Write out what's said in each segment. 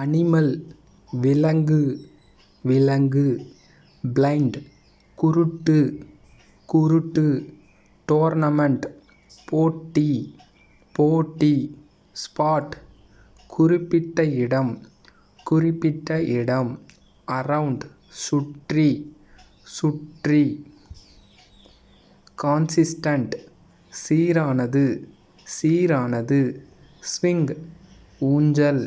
Animal விலங்கு விலங்கு blind குருட்டு குருட்டு டோர்னமெண்ட் போட்டி போட்டி ஸ்பாட் குறிப்பிட்ட இடம் குறிப்பிட்ட இடம் அரவுண்ட் சுற்றி சுற்றி. கான்சிஸ்டண்ட் சீரானது சீரானது. ஸ்விங் ஊஞ்சல்.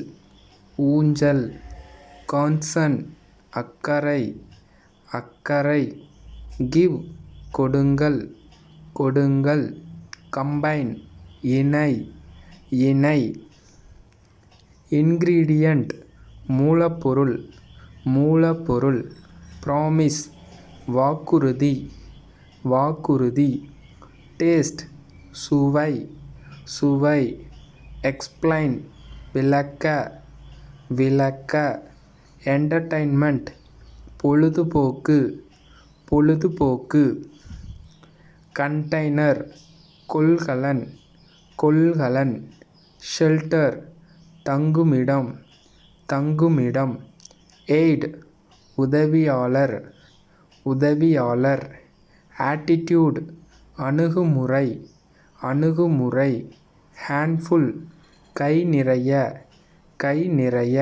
ஊஞ்சல் கான்சன் அக்கறை அக்கறை கிவ் கொடுங்கள் கொடுங்கள் கம்பைன் இணை இணை இன்க்ரீடியண்ட் மூலப்பொருள் மூலப்பொருள் ப்ராமிஸ் வாக்குறுதி வாக்குறுதி டேஸ்ட் சுவை சுவை எக்ஸ்பிளைன் விளக்க விளக்க. என்டர்டைன்மெண்ட் பொழுதுபோக்கு. பொழுதுபோக்கு. கண்டெய்னர் கொள்கலன். கொள்கலன். ஷெல்டர் தங்குமிடம். தங்குமிடம். எய்ட் உதவியாளர். உதவியாளர். ஆட்டிட்யூட் அணுகுமுறை. அணுகுமுறை. ஹேண்ட்ஃபுல் கை நிறைய. கை நிறைய.